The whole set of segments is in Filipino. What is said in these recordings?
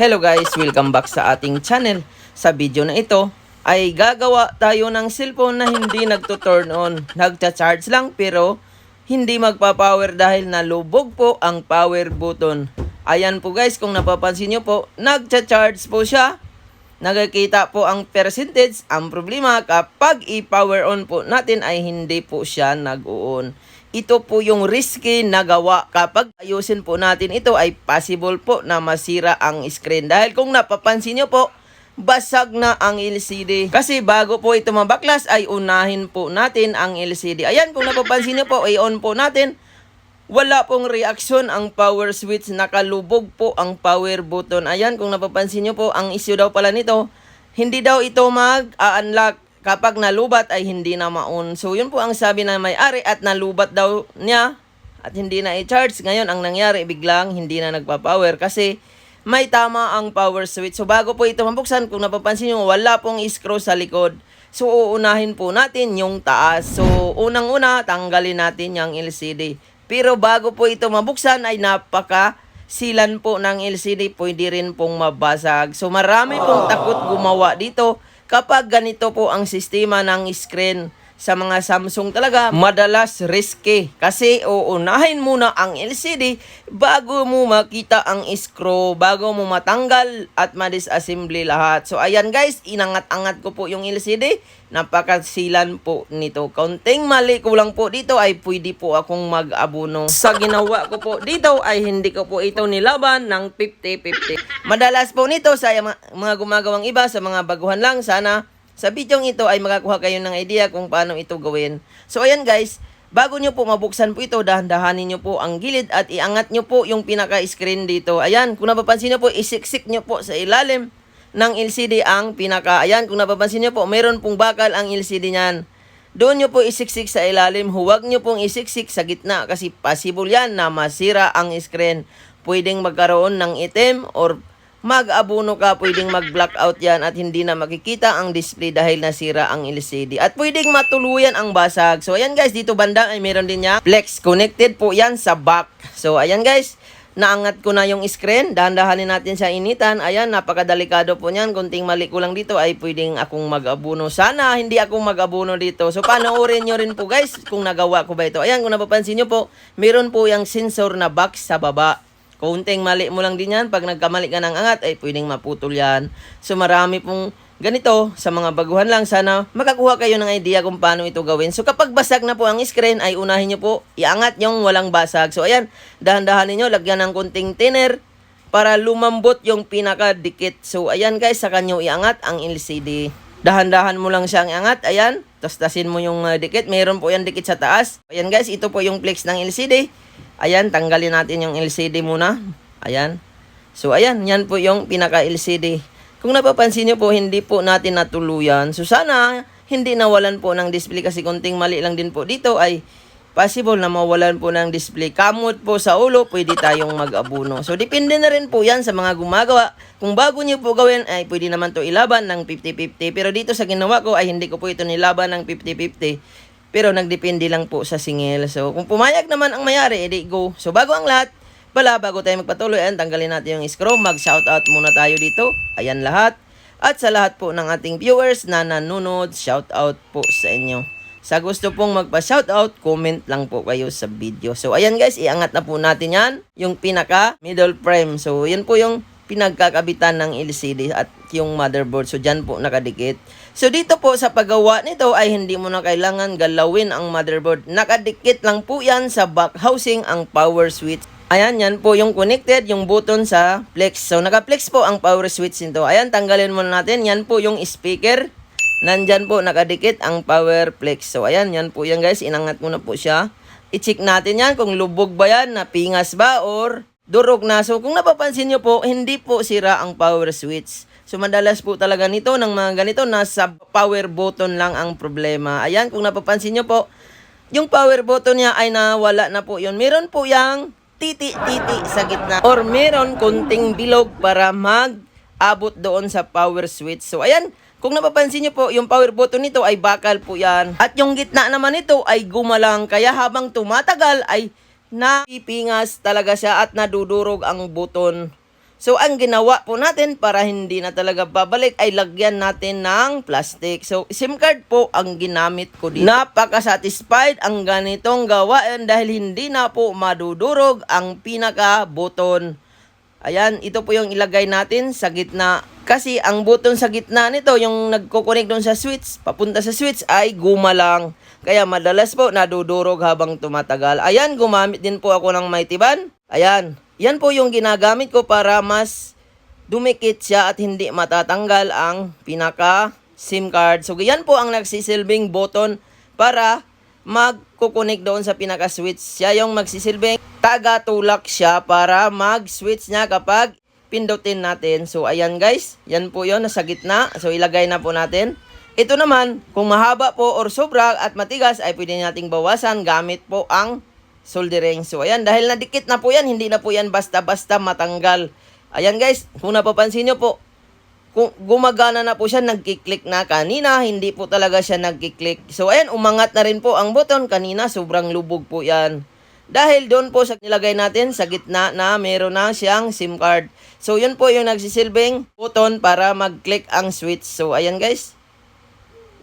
Hello guys, welcome back sa ating channel. Sa video na ito ay gagawa tayo ng cellphone na hindi nagto-turn on. Nagcha-charge lang pero hindi magpa-power dahil nalubog po ang power button. Ayan po guys, kung napapansin nyo po, nagcha-charge po siya. Nagkikita po ang percentage. Ang problema kapag i-power on po natin ay hindi po siya nag-on. Ito po yung risky na gawa. Kapag ayusin po natin ito ay possible po na masira ang screen. Dahil kung napapansin nyo po, basag na ang LCD. Kasi bago po ito mabaklas ay unahin po natin ang LCD. Ayan, kung napapansin nyo po, i-on po natin. Wala pong reaksyon ang power switch. Nakalubog po ang power button. Ayan, kung napapansin nyo po, ang issue daw pala nito, hindi daw ito mag-unlock. Kapag nalubat ay hindi na ma-on. So, yun po ang sabi ng may-ari at nalubat daw niya at hindi na i-charge. Ngayon, ang nangyari, biglang hindi na nagpa-power kasi may tama ang power switch. So, bago po ito mabuksan, kung napapansin nyo, wala pong screw sa likod. So, uunahin po natin yung taas. So, unang-una, tanggalin natin yung LCD. Pero bago po ito mabuksan, ay napaka silan po ng LCD, pwede rin pong mabasag. So, marami pong takot gumawa dito kapag ganito po ang sistema ng screen sa mga Samsung talaga, madalas risky. Kasi uunahin muna ang LCD bago mo makita ang screw, bago mo matanggal at ma-disassembly lahat. So ayan guys, inangat-angat ko po yung LCD. Napakasilan po nito. Kaunting mali ko lang po dito ay pwede po akong mag-abuno. Sa ginawa ko po dito ay hindi ko po ito nilaban ng 50-50. Madalas po nito sa mga gumagawang iba, sa mga baguhan lang, sana sa bidyong ito ay makakuha kayo ng idea kung paano ito gawin. So ayan guys, bago nyo po mabuksan po ito, dahan-dahanin nyo po ang gilid at iangat nyo po yung pinaka-screen dito. Ayan, kung napapansin nyo po, isiksik nyo po sa ilalim ng LCD ang pinaka. Ayan, kung napapansin nyo po, meron pong bakal ang LCD niyan. Doon nyo po isiksik sa ilalim, huwag nyo pong isiksik sa gitna kasi possible yan na masira ang screen. Pwedeng magkaroon ng itim or mag-abuno ka, pwedeng mag-blackout yan at hindi na makikita ang display dahil nasira ang LCD. At pwedeng matuluyan ang basag. So, ayan guys, dito banda ay meron din niya. Flex, connected po yan sa back. So, ayan guys, naangat ko na yung screen. Dahan-dahanin natin sa initan. Ayan, napakadelikado po niyan. Kunting mali ko lang dito ay pwedeng akong mag-abuno. Sana hindi akong mag-abuno dito. So, panoorin nyo rin po guys kung nagawa ko ba ito. Ayan, kung napapansin nyo po, meron po yung sensor na box sa baba. Kunting mali mo lang din yan. Pag nagkamali ka ng angat, ay pwedeng maputol yan. So, marami pong ganito sa mga baguhan lang. Sana makakuha kayo ng idea kung paano ito gawin. So, kapag basag na po ang screen, ay unahin nyo po, iangat yung walang basag. So, ayan, dahan-dahanin nyo, lagyan ng kunting thinner para lumambot yung pinaka-dikit. So, ayan guys, sa kanyo iangat ang LCD. Dahan-dahan mo lang siyang iangat, ayan. Tapos tasin mo yung uh, dikit. Meron po yan dikit sa taas. Ayan guys, ito po yung flex ng LCD. Ayan, tanggalin natin yung LCD muna. Ayan. So, ayan, yan po yung pinaka-LCD. Kung napapansin nyo po, hindi po natin natuluyan. So, sana hindi nawalan po ng display kasi kunting mali lang din po dito ay possible na mawalan po ng display. Kamot po sa ulo, pwede tayong mag-abuno. So, depende na rin po yan sa mga gumagawa. Kung bago nyo po gawin, ay pwede naman to ilaban ng 50-50. Pero dito sa ginawa ko, ay hindi ko po ito nilaban ng 50-50. Pero nagdepende lang po sa singil. So, kung pumayag naman ang mayari, edi go. So, bago ang lahat, pala, bago tayo magpatuloy, ayan, tanggalin natin yung scroll. Mag-shoutout muna tayo dito. Ayan lahat. At sa lahat po ng ating viewers na nanonood, shoutout po sa inyo. Sa gusto pong magpa-shoutout, comment lang po kayo sa video. So, ayan guys, iangat na po natin yan. Yung pinaka middle frame. So, yan po yung pinagkakabitan ng LCD at yung motherboard. So, dyan po nakadikit. So, dito po sa paggawa nito ay hindi mo na kailangan galawin ang motherboard. Nakadikit lang po yan sa back housing ang power switch. Ayan, yan po yung connected, yung button sa flex. So, naka-flex po ang power switch nito. Ayan, tanggalin muna natin. Yan po yung speaker. Nandyan po, nakadikit ang power flex. So, ayan, yan po yan guys. Inangat mo na po siya. I-check natin yan kung lubog ba yan, napingas ba, or durog na. So, kung napapansin nyo po, hindi po sira ang power switch. So, madalas po talaga nito ng mga ganito, nasa power button lang ang problema. Ayan, kung napapansin nyo po, yung power button niya ay nawala na po yun. Meron po yung titi-titi sa gitna. Or meron kunting bilog para mag-abot doon sa power switch. So, ayan, kung napapansin nyo po, yung power button nito ay bakal po yan. At yung gitna naman nito ay gumalang. Kaya habang tumatagal ay napipingas talaga siya at nadudurog ang button. So, ang ginawa po natin para hindi na talaga babalik ay lagyan natin ng plastic. So, SIM card po ang ginamit ko dito. Napaka-satisfied ang ganitong gawain dahil hindi na po madudurog ang pinaka-button. Ayan, ito po yung ilagay natin sa gitna. Kasi ang button sa gitna nito, yung nagkukunik doon sa switch, papunta sa switch ay guma lang. Kaya madalas po nadudurog habang tumatagal. Ayan, gumamit din po ako ng Mighty Band. Ayan, yan po yung ginagamit ko para mas dumikit siya at hindi matatanggal ang pinaka SIM card. So, yan po ang nagsisilbing button para magkukunik doon sa pinaka-switch. Siya yung magsisilbing taga-tulak siya para mag-switch niya kapag pindutin natin. So, ayan guys. Yan po yon nasa gitna. So, ilagay na po natin. Ito naman, kung mahaba po or sobra at matigas, ay pwede nating bawasan gamit po ang soldering. So, ayan, dahil nadikit na po yan, hindi na po yan basta-basta matanggal. Ayan guys, kung napapansin nyo po, kung gumagana na po siya, nagkiklik na kanina, hindi po talaga siya nagkiklik. So, ayan, umangat na rin po ang button. Kanina, sobrang lubog po yan. Dahil doon po sa nilagay natin sa gitna na meron na siyang SIM card. So, yun po yung nagsisilbing button para mag-click ang switch. So, ayan guys,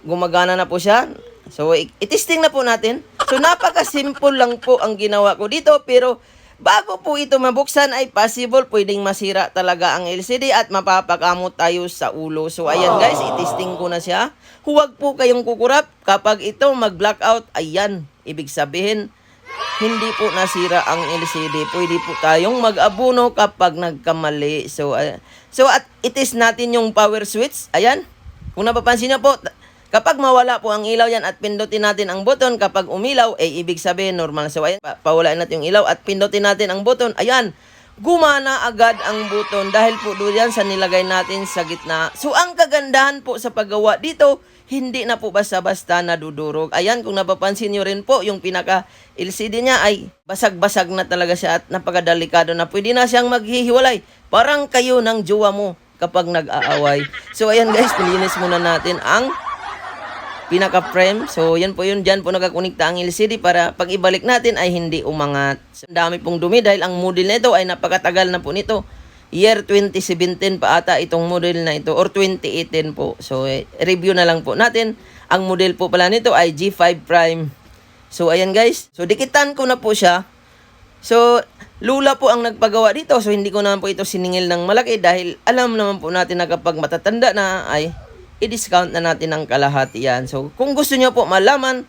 gumagana na po siya. So, itesting na po natin. So, napaka-simple lang po ang ginawa ko dito. Pero, bago po ito mabuksan ay possible pwedeng masira talaga ang LCD at mapapakamot tayo sa ulo. So, ayan guys, itesting ko na siya. Huwag po kayong kukurap kapag ito mag-blackout. Ayan, ibig sabihin, hindi po nasira ang LCD. Pwede po tayong mag-abuno kapag nagkamali. So, uh, so at itis natin yung power switch. Ayan. Kung napapansin niyo po, kapag mawala po ang ilaw yan at pindutin natin ang button, kapag umilaw, eh ibig sabihin normal. So, ayan, pa- pawalaan natin yung ilaw at pindutin natin ang button. Ayan. Gumana agad ang button dahil po doon sa nilagay natin sa gitna. So, ang kagandahan po sa paggawa dito, hindi na po basta-basta nadudurog. Ayan, kung napapansin nyo rin po, yung pinaka LCD niya ay basag-basag na talaga siya at napakadelikado na pwede na siyang maghihiwalay. Parang kayo ng jowa mo kapag nag-aaway. So, ayan guys, pilinis muna natin ang pinaka-frame. So, yan po yun. Diyan po nakakunikta ang LCD para pag ibalik natin ay hindi umangat. So, dami pong dumi dahil ang model nito ay napakatagal na po nito. Year 2017 pa ata itong model na ito or 2018 po. So, eh, review na lang po natin. Ang model po pala nito ay G5 Prime. So, ayan guys. So, dikitan ko na po siya. So, lula po ang nagpagawa dito. So, hindi ko naman po ito siningil ng malaki dahil alam naman po natin na kapag matatanda na ay i-discount na natin ang kalahati yan. So, kung gusto nyo po malaman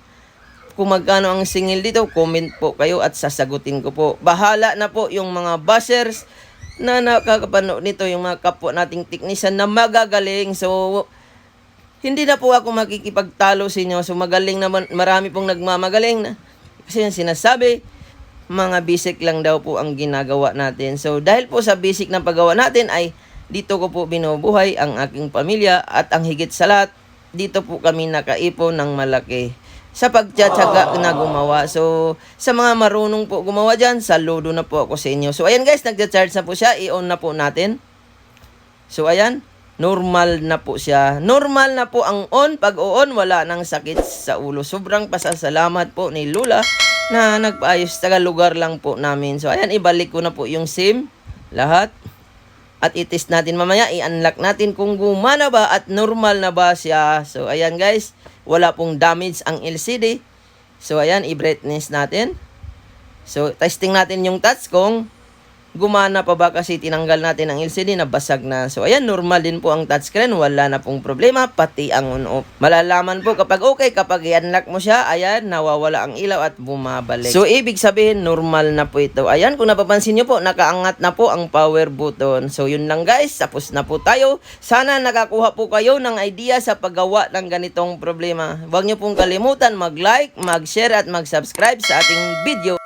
kung magkano ang singil dito, comment po kayo at sasagutin ko po. Bahala na po yung mga bashers na nakakapanood nito, yung mga kapwa nating technician na magagaling. So, hindi na po ako makikipagtalo sa inyo. So, magaling naman, marami pong nagmamagaling na. Kasi yung sinasabi, mga basic lang daw po ang ginagawa natin. So, dahil po sa basic na paggawa natin ay dito ko po binubuhay ang aking pamilya at ang higit sa lahat, dito po kami nakaipon ng malaki sa pagtsatsaga na gumawa. So, sa mga marunong po gumawa dyan, saludo na po ako sa inyo. So, ayan guys, nagcha-charge na po siya. I-on na po natin. So, ayan. Normal na po siya. Normal na po ang on. Pag on, wala nang sakit sa ulo. Sobrang pasasalamat po ni Lula na nagpaayos. Taga lugar lang po namin. So, ayan, ibalik ko na po yung SIM. Lahat. At itest natin mamaya. I-unlock natin kung gumana ba at normal na ba siya. So, ayan guys. Wala pong damage ang LCD. So, ayan, i-brightness natin. So, testing natin yung touch kung gumana pa ba kasi tinanggal natin ang LCD na basag na. So, ayan, normal din po ang touchscreen. Wala na pong problema, pati ang on-off. Malalaman po kapag okay, kapag i-unlock mo siya, ayan, nawawala ang ilaw at bumabalik. So, ibig sabihin, normal na po ito. Ayan, kung napapansin nyo po, nakaangat na po ang power button. So, yun lang guys, tapos na po tayo. Sana nakakuha po kayo ng idea sa paggawa ng ganitong problema. Huwag nyo pong kalimutan mag-like, mag-share at mag-subscribe sa ating video.